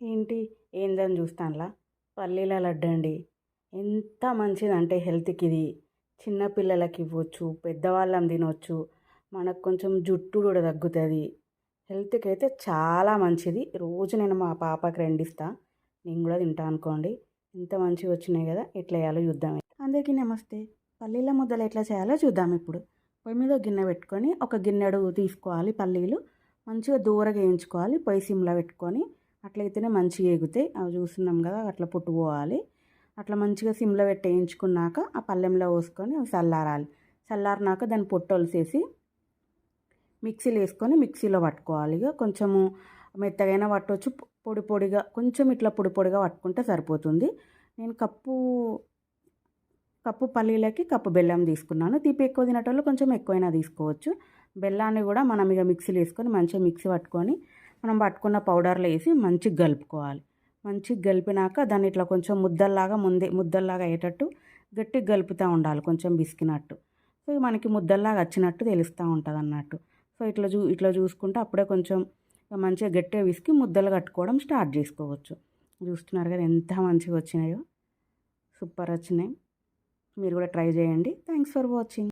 ఏంటి? ఏందని చూస్తానులా? పల్లీల లడ్డు అండి ఎంత మంచిదంటే హెల్త్కి ఇది చిన్నపిల్లలకి ఇవ్వచ్చు పెద్దవాళ్ళం తినవచ్చు మనకు కొంచెం జుట్టు కూడా తగ్గుతుంది. హెల్త్కి అయితే చాలా మంచిది. రోజు నేను మా పాపకి రెండిస్తా. నేను కూడా తింటా అనుకోండి. ఇంత మంచిగా వచ్చినాయి కదా ఎట్లా వేయాలో చూద్దాం. అందరికీ నమస్తే. పల్లీల ముద్దలు ఎట్లా చేయాలో చూద్దాం ఇప్పుడు. పొయ్యి మీద గిన్నె పెట్టుకొని ఒక గిన్నెడు తీసుకోవాలి పల్లీలు. మంచిగా దూరగా వేయించుకోవాలి. పొయ్యి సిమ్లో పెట్టుకొని అట్లయితేనే మంచిగా ఎగుతాయి. అవి చూస్తున్నాం కదా అట్లా పుట్టుకోవాలి అట్లా మంచిగా సిమ్లో పెట్టి వేయించుకున్నాక ఆ పల్లెంలో పోసుకొని అవి చల్లారాలి. చల్లారినాక దాన్ని పొట్టు వలిసేసి మిక్సీలో వేసుకొని మిక్సీలో పట్టుకోవాలి. ఇక కొంచెము మెత్తగైనా పట్టవచ్చు పొడి పొడిగా కొంచెం ఇట్లా పొడి పొడిగా పట్టుకుంటే సరిపోతుంది. నేను కప్పు కప్పు పల్లీలకి కప్పు బెల్లం తీసుకున్నాను. తీపి ఎక్కువ తినేటోళ్ళు కొంచెం ఎక్కువైనా తీసుకోవచ్చు. బెల్లాన్ని కూడా మనం ఇక మిక్సీలో వేసుకొని మంచిగా మిక్సీ పట్టుకొని మనం పట్టుకున్న పౌడర్లో వేసి మంచిగా కలుపుకోవాలి. మంచిగా కలిపినాక దాన్ని ఇట్లా కొంచెం ముద్దల్లాగా ముందే ముద్దల్లాగా అయ్యేటట్టు గట్టిగా కలుపుతూ ఉండాలి కొంచెం బిసికినట్టు. సో మనకి ముద్దల్లాగా వచ్చినట్టు తెలుస్తూ ఉంటుంది అన్నట్టు సో ఇట్లా చూ ఇట్లా చూసుకుంటే అప్పుడే కొంచెం మంచిగా గట్టిగా విసికి ముద్దలు కట్టుకోవడం స్టార్ట్ చేసుకోవచ్చు. చూస్తున్నారు కదా ఎంత మంచిగా వచ్చినాయో. సూపర్ వచ్చినాయి. మీరు కూడా ట్రై చేయండి. Thanks for watching.